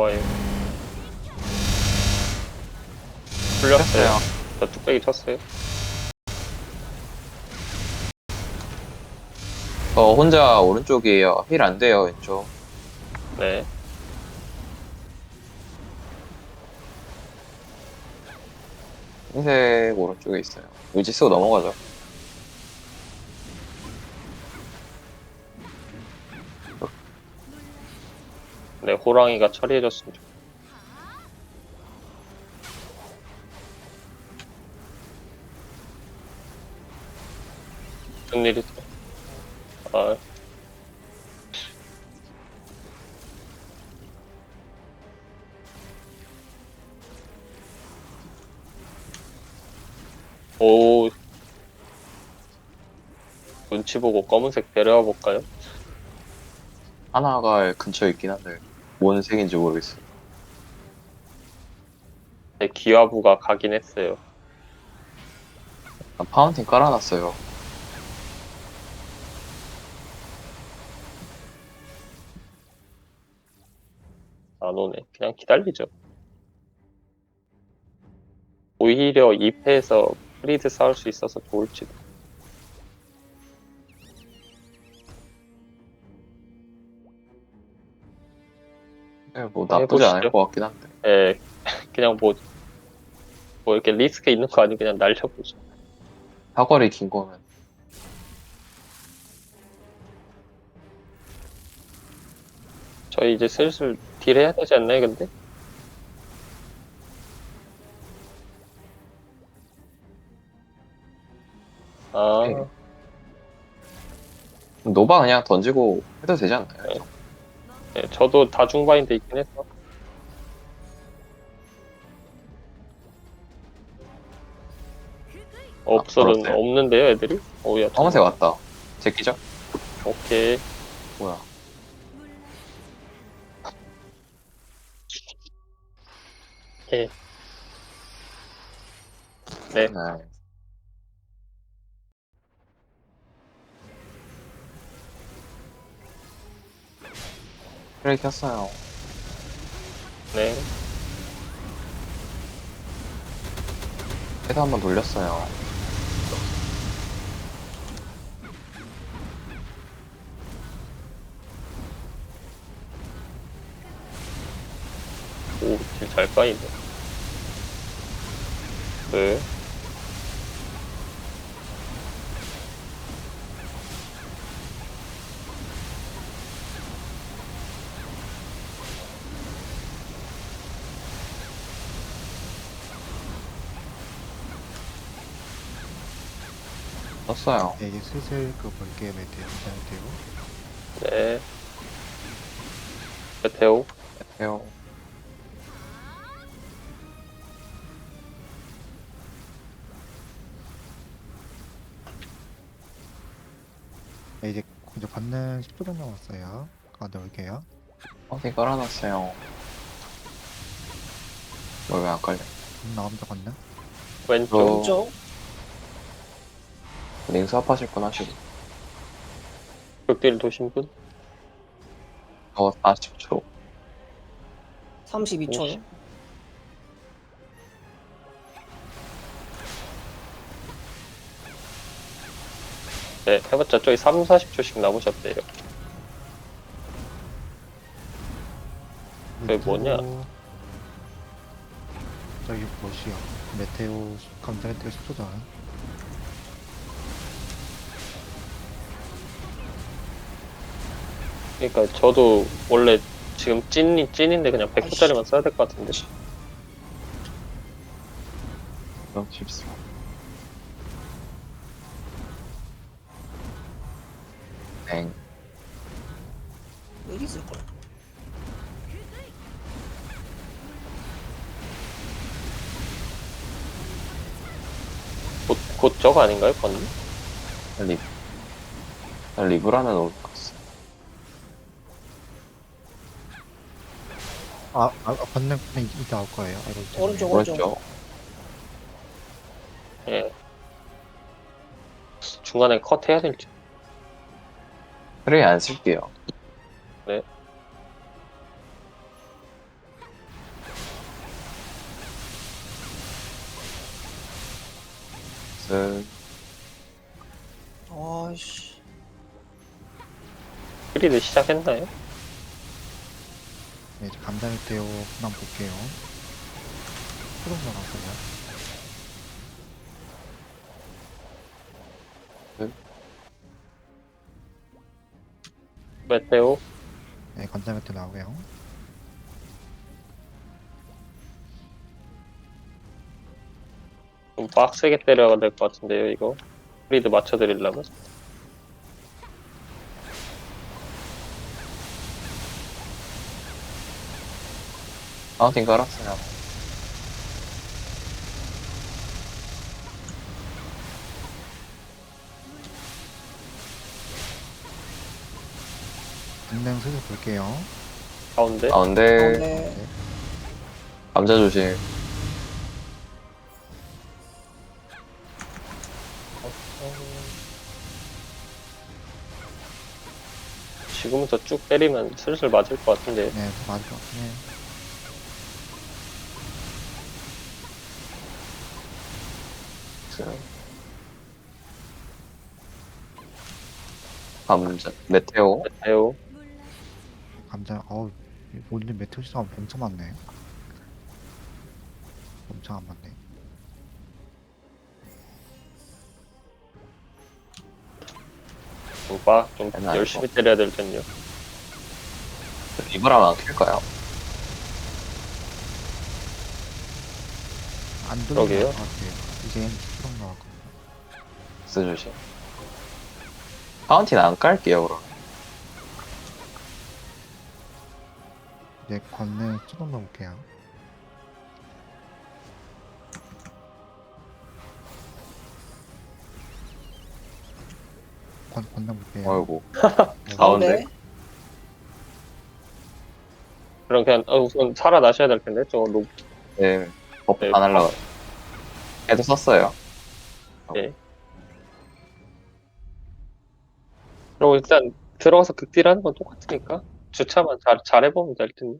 좋아요. 풀렸어요. 쳤어요. 저 뚝배기 쳤어요. 저 혼자 오른쪽이에요. 힐 안 돼요, 왼쪽. 네. 흰색 오른쪽에 있어요. 의지 쓰고 넘어가죠. 호랑이가 처리해줬으면 좋 무슨 일이죠? 아, 오, 눈치 보고 검은색 데려와 볼까요? 하나가 근처에 있긴 한데, 뭔 색인지 모르겠어요. 네, 기와부가 가긴 했어요. 아, 파운틴 깔아놨어요. 안 오네. 그냥 기다리죠. 오히려 2패에서 프리드 싸울 수 있어서 좋을지도. 네, 뭐 나쁘지 않을 해보시죠. 것 같긴 한데. 예, 그냥 뭐, 뭐 이렇게 리스크 있는 거 아니고 그냥 날려보죠. 사거리 긴 거면. 저희 이제 슬슬 딜 해야 되지 않나요, 근데? 아, 네. 노바 그냥 던지고 해도 되지 않나요? 네. 예, 저도 다중바인드 있긴 해서. 없어는 그렇대요. 없는데요, 애들이? 오야, 검은색 왔다. 제끼죠? 오케이. 뭐야. 예. 네. 네. 그래 켰어요. 네. 헤드 한번 돌렸어요. 오, 딜잘 까이네. 네. 떴어요. 네, 이제 슬슬 그 볼게 메테오 메테오 네. 메테오. 해요. 네, 이제 이제 받는 10초 정도 남았어요. 가운데 올게요. 파운틴 깔아놨어요. 뭘 왜 안 깔려? 음, 나옵니다 건너. 왼쪽. 어. 왼쪽 링스 합하실 분 하시고. 극딜 도신 분? 어, 40초. 32초요. 네, 해봤자 저기 3, 40초씩 남으셨대요. 그게 뭐냐? 메테오- 저기 뭐시요? 메테오 감자 메테오 10초 전. 그러니까 저도 원래 지금 찐이 찐인데 그냥 100초짜리만 써야 될 것 같은데. 너무 쉽습 땡. 여기 있을 거야. 곧, 곧 저거 아닌가요, 건니? 리, 리브라는 올것 아, 아 건능 이 나올 거예요. 네. 오른쪽. 오른쪽 오른쪽 오른쪽. 예. 중간에 컷 해야 될지. 그래, 안 쓸게요. 쓸 아씨. 그리드 시작했나요? 네, 이제 감자 메테오 그만 볼게요. 초록 나왔어요. 메테오 네, 감자 메테오 나오고요. 좀 빡세게 때려야 될 것 같은데요 이거 프리드 맞춰드리려면 파운틴 깔았어요. 분능 슬슬 볼게요. 가운데 가운데, 가운데. 감자 조심. 지금부터 쭉 때리면 슬슬 맞을 것 같은데 네, 맞을 것 같 긴 해요. 감자, 메테오. 메테오 감자, 어우, 오늘 메테오 시간 엄청 많네. 엄청 안 맞네. 좀빡좀 맨날 열심히 때려야 될 텐요 리브라면 안 킬까요? 안 그러게요. 돌리는 것 같아요. 이제. 스 조심. 파운틴 안 깔게요, 그럼. 이제 건능 초록 넣을게요. 건, 건능 볼게요. 어이구. 네. 가운데. 그럼 그냥 어, 우선 살아나셔야 될 텐데 저거 높 네. 버프 네. 안 하려고. 애도 썼어요. 그리고 일단 들어가서 극딜하는 건 똑같으니까 주차만 잘, 잘 해보면 될 텐데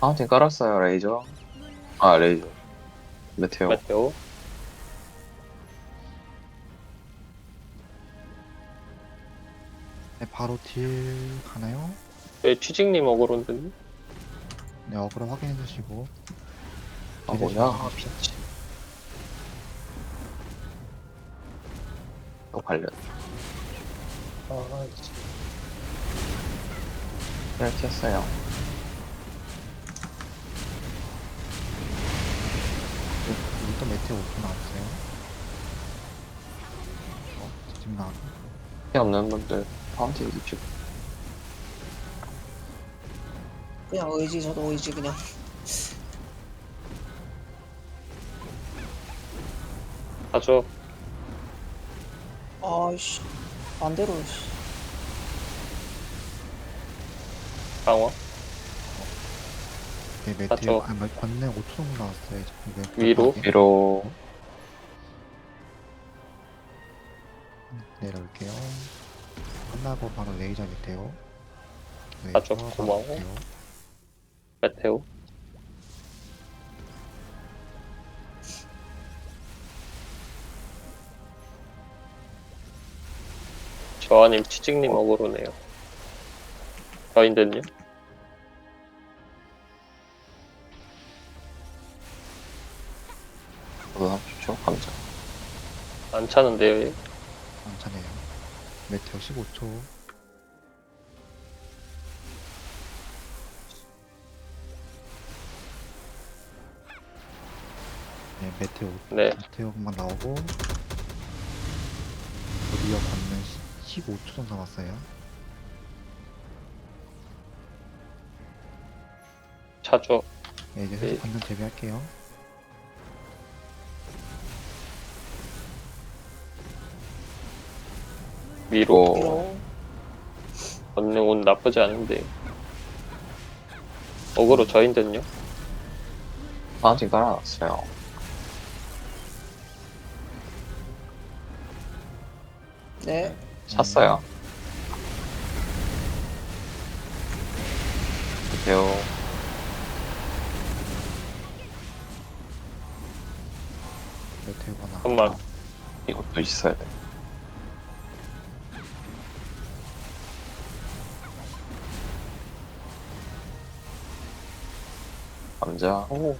파운틴 깔았어요, 레이저. 아, 레이저. 메테오. 메테오 네, 바로 딜 가나요? 왜 취직님 어그로인데 네, 어그로 확인해 주시고. 아, 뭐냐. 피치. 또 관련. 아, 이렇게 했어요. 여기 또 메테오 5초 나왔어요. 어, 지금 나왔네. 피 없는 분들 파운틴 입히고. 그냥 의지, 저도 의지 그냥. 가죠 아이씨. 반대로, 씨. 강화 네, 맞죠. 메테오, 아, 마- 건능 5초 정도 나왔어요. 지금 네, 위로? 급하게. 위로. 내려올게요. 끝나고 바로 레이저 메테오. 네. 바로 고마워. 메테오. 메테오 저하님 취직님 어그로네요 저인들요 저도 30초. 감자. 안 차는데요 얘? 괜찮아요. 메테오 15초. 네, 메테오, 네 메테오만 나오고. 드디어 건능 15초 정도 남았어요. 차죠 네, 이제 네. 슬슬 건능 재배할게요. 위로 오. 위로. 건능 운 나쁘지 않은데 어그로 저인들요 파운틴 깔아놨어요. 네. 샀어요. 그래요. 메테오가 나. 잠깐만 이것도 있어야 돼. 감자. 오.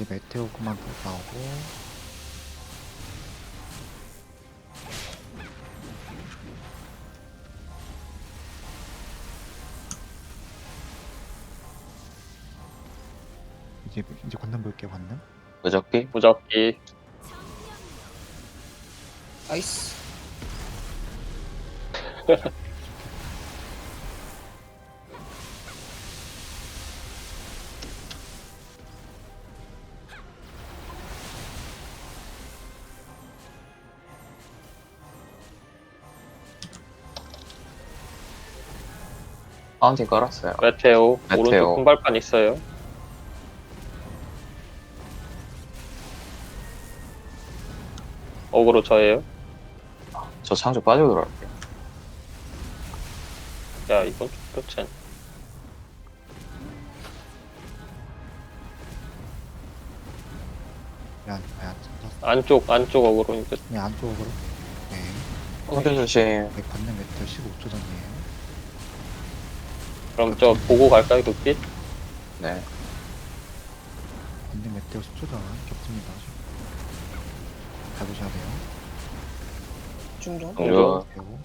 이제 메테오 그만 나오고 이제 이제 관능 볼게요 관능 무적기. 무적기. 나이스. 파운틴 깔았어요. 메테오. 메테오. 오른쪽 금발판 있어요. 어그로 저예요. 저 창조 빠지고 들어갈게요. 야, 이건 좀 그렇지 않 왜안 쳤어 안쪽, 안쪽 어그로니까. 그냥 안쪽으로 네 홍대 조심. 네, 관능 메테오 15초 전이에요 그럼 저 보고 갈까요, 극딜? 네. 관능 메테오 10초 전 겹칩니다 잘 보셔야 돼요 중전. 동조. 메테오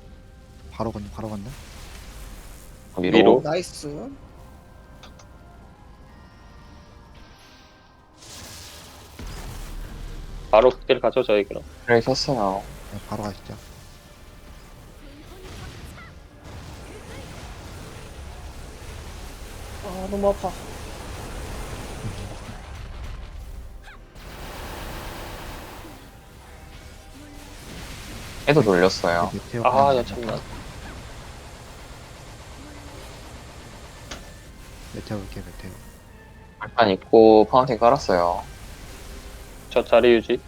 바로 건능 바로 건능 위로. 위로. 나이스. 바로 극딜 가죠, 저희 그럼. 트레이 켰어요. 네, 바로 가시죠 아 너무 아파. 해도 돌렸어요. 아, 야, 참나. 메테오 볼게요 메테오 발판 있고 파운틴 깔았어요. 저 자리 유지.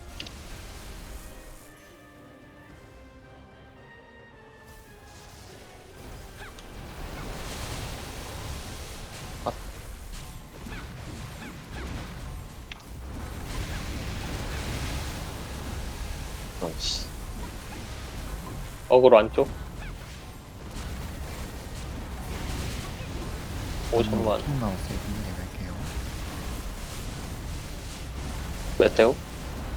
어그로 안쪽. 오, 잠만. 총 나왔어요 분명히 갈게요 메테오.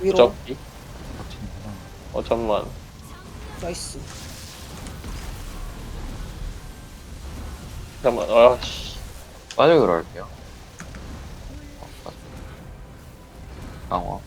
위로. 무적기. 겹치는구나 어, 잠만. 나이스. 잠만. 아, 씨. 빠지고 들어갈게요. 어, 빠져. 강화.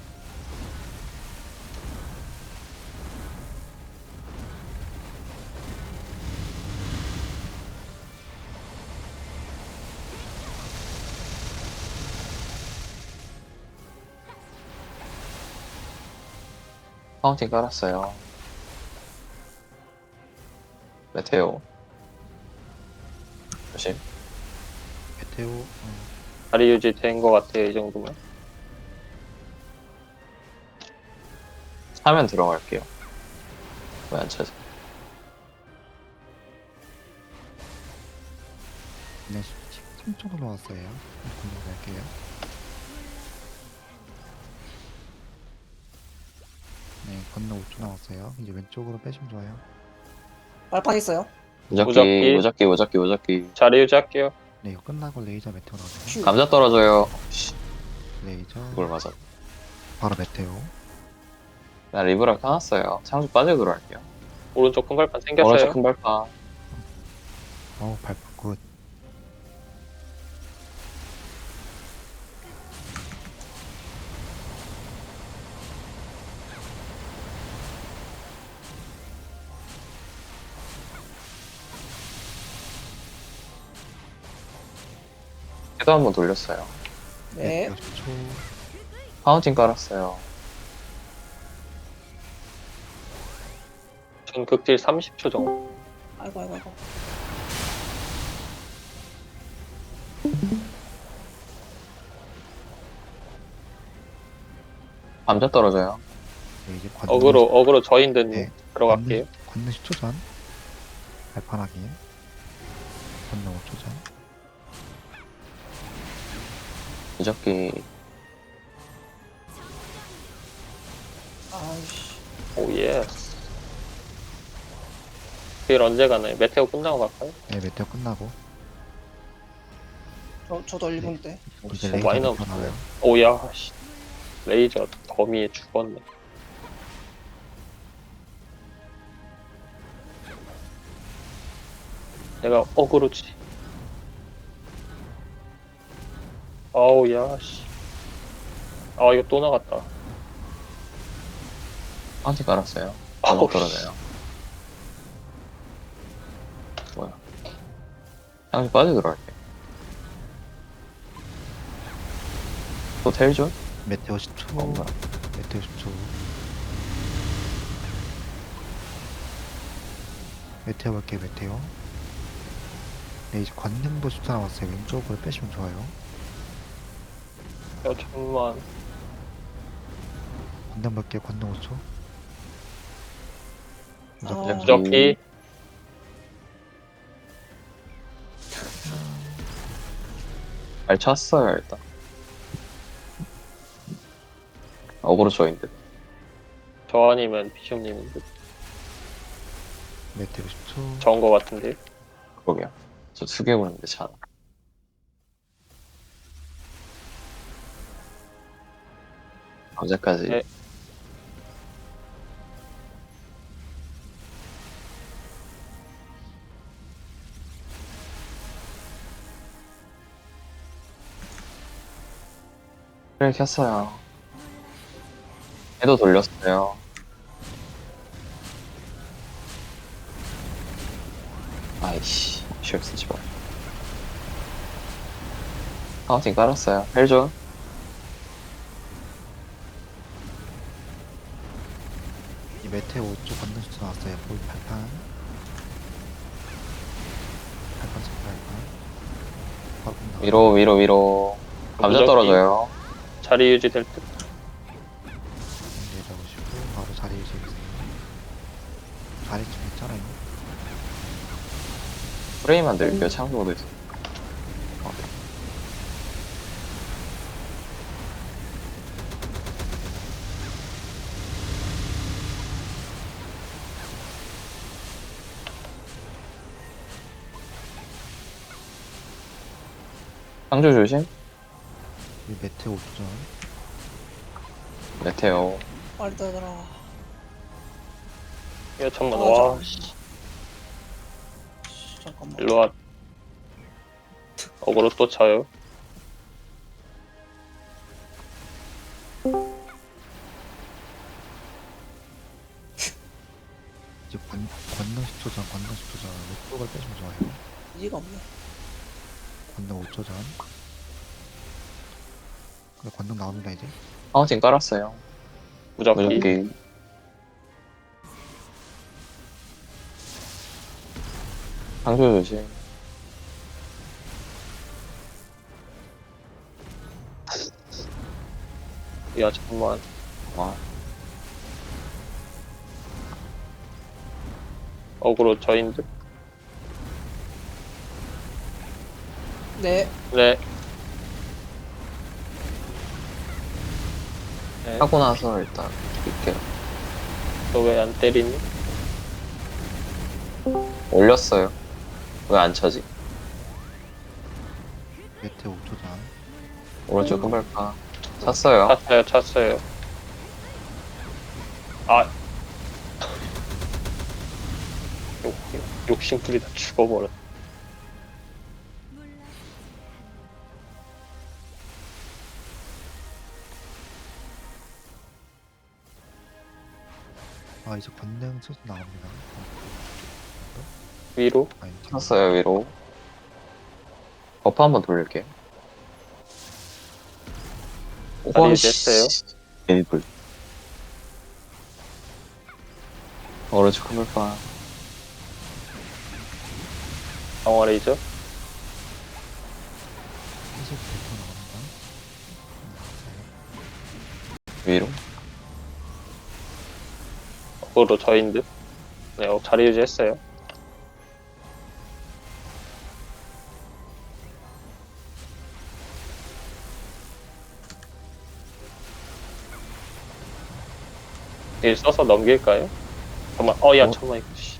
파운틴 깔았어요. 메테오. 조심. 메테오 어, 자리 유지 된 것 같아요, 이 정도면. 차면 들어갈게요. 왜안 차죠? 네 13초 올라왔어요 분명히 갈게요 네 건너 5초 나왔어요 이제 왼쪽으로 빼시면 좋아요 발판 있어요. 무적기. 무적기, 무적기, 무적기. 자리 유지 할게요. 네 이거 끝나고 레이저 메테오 나오네요 휴. 감자 떨어져요. 씨, 레이저 이걸 맞아. 바로 메테오 나 리브라 켜놨어요. 창조 빠지고 들어갈게요. 오른쪽 금발판 생겼어요. 오른쪽 큰 발판. 어우 발판 굿 해도 한번 돌렸어요. 네. 10초 파운틴 깔았어요. 전 극딜 30초 정도. 아이고 아이고 아이고. 감자 떨어져요. 네 이제 관능 어그로, 어그로 저인데 네. 들어갈게요. 관능 10초 전 발판하기. 건너 5초 전. 무적기 아이씨. 오 예스. 길 언제 가나요? 메테오 끝나고 갈까요? 네, 메테오 끝나고. 저, 저도 1분 때. 이제 어, 레이저 많이 남았어요. 나와요. 오야 씨. 레이저 더미에 죽었네. 내가 어그로지. 아우 야 씨. 아 이거 또 나갔다. 파운틴 깔았어요 아우, 잘못 떨어져요 뭐야 향이 빠져 들어갈게 또 텔존? 메테오 10초. 뭔가 메테오 10초. 메테오 볼게요, 메테오. 네, 이제 관능도 10초 남았어요. 왼쪽으로 빼시면 좋아요. 야 잠만. 관능 볼게요, 관능 5초. 무조건 아. 무적기 잘 쳤어요 일단 어그로 조인드 저 아니면 비숍님인데 메테오 10초. 저은 거 같은데. 그러게요 저 수개 보는데 잘 어제까지? 네. 그래 켰어요. 해도 돌렸어요. 아이씨 쉬울 쓰지 마 파운틴 깔았어요. 헬존 메테오 5초 관능 10초 나왔어요. 볼 발판. 발판 속 발판. 바로 끝나. 위로 위로 위로 감자 무적기 떨어져요 자리 유지될 듯. 내려오시고 바로 자리 유지해주세요. 자리 좀 있잖아요. 프레임 만들게요 창조도 있어 창조 조심 이 메테오 5초 전. 메테오 빨리 떠들어. 야 잠만 아, 와 씨. 잠깐만. 일로 와. 어그로 또 차요. 파운틴 깔았어요 무적기. 무적기 창조 조심 야 잠만. 와 어그로 저인 듯. 네. 네. 네. 하고 나서 일단 이렇게 너왜 안 때리니? 올렸어요 왜안 쳐지 메테오 5초 전. 오른쪽 끝발파 찼어요 찼어요, 찼어요. 아. 욕, 욕심 부리다 죽어버렸. 아, 이제 관능 슬슬 나옵니다. 위로. 아, 이제 찼어요 위로 버프 한번 돌릴게요 다리 오씨. 됐어요? 애니불 오른쪽 끝발파 강화 레이저. 계속 메테오 나옵니다. 나왔어요. 위로 그거로 저인 듯. 네, 어, 자리 유지했어요. 일 써서 넘길까요? 잠깐만, 어, 야, 어? 잠깐만, 이거, 씨.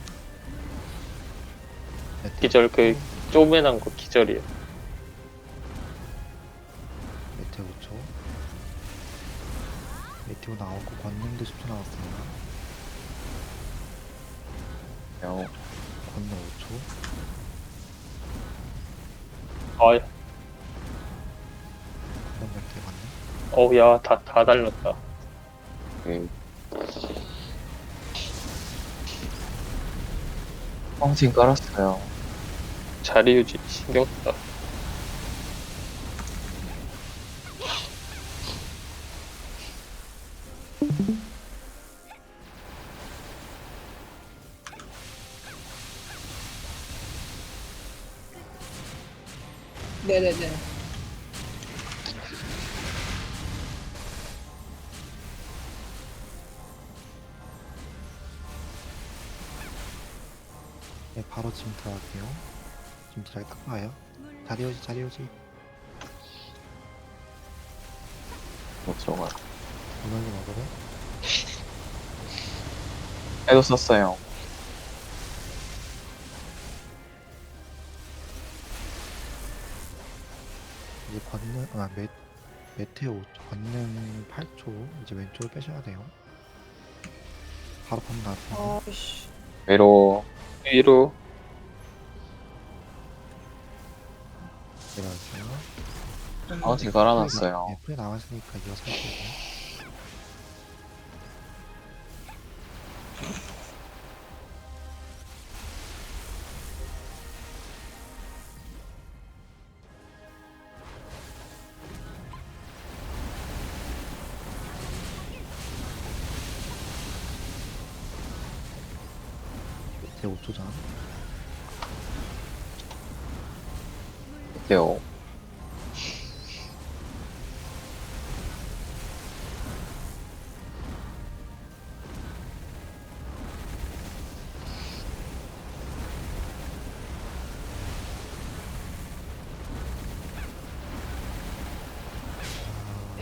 네, 네. 기절, 그, 쪼매난 거 기절이에요. 메테오 5초. 메테오 나오고 권능도 10초 나왔습니다. 요 권능 5초? 아 이번 메테오 권능 어우야 다 다 달렸다. 그 뻥팅 깔았어요. 자리 유지 신경 썼다 네네네. 네 바로 지금 들어갈게요 지금 잘 깎아요 자리 오지 자리 오지 못 들어가요. 오늘도 먹으래 해도 썼어요. 이제 권능 아 메, 메테오 5초 권능 8초 이제 왼쪽을 빼셔야 돼요. 바로 펌 나왔어요 아이씨. 외로 위로. 내려갈게요 뻥팅 깔아놨어요. 네, 풀이 나왔으니까 이어서 할게요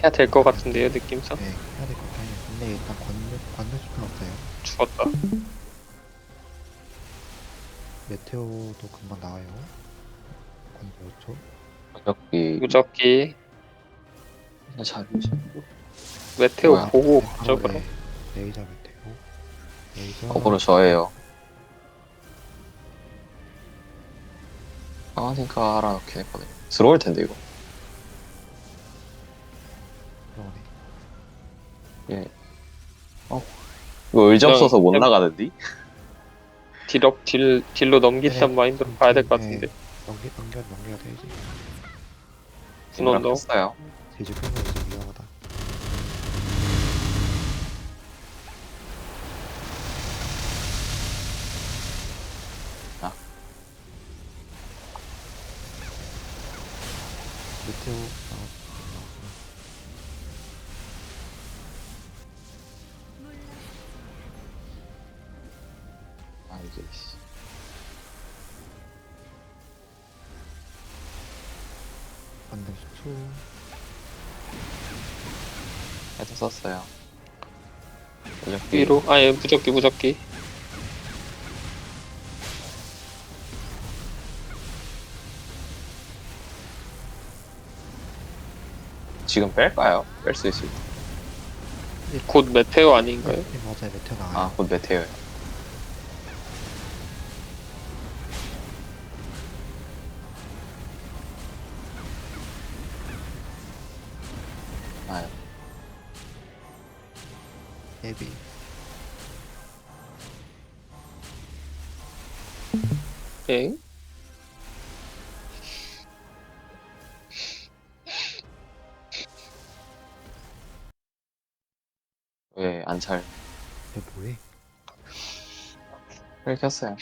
해야 될 것 같은데요 느낌상 네, 해야 될 것 같아요. 근데 일단 권능, 권능 수표 없어요. 죽었다 메테오도 금방 나와요. 권능 5초. 무적기 무적기 잘 메테오 뭐야? 보고 네, 바로 저거로 네, 레이저 메테오. 레이저. 거꾸로 저예요. 뻥팅 깔아놓긴 했거든요. 들어올 텐데 이거. 들어오네. 이거 의지 그냥 없어서 못 해보- 나가는디? 딜업 딜 딜로 넘긴다는 네, 마인드로 좀- 가야 될것 네. 같은데 넘겨, 넘겨, 넘겨야 돼야지. 분원도 했어요. 제주 끈거 이제 위험하다. 아. 메테오. 아 무적기 위로 아예 무적기 무적기 지금 뺄까요? 뺄 수 있을 때. 곧 메테오 아닌가요? 네, 맞아요. 메테오 나와요. 아, 곧 메테오요. perca a cena.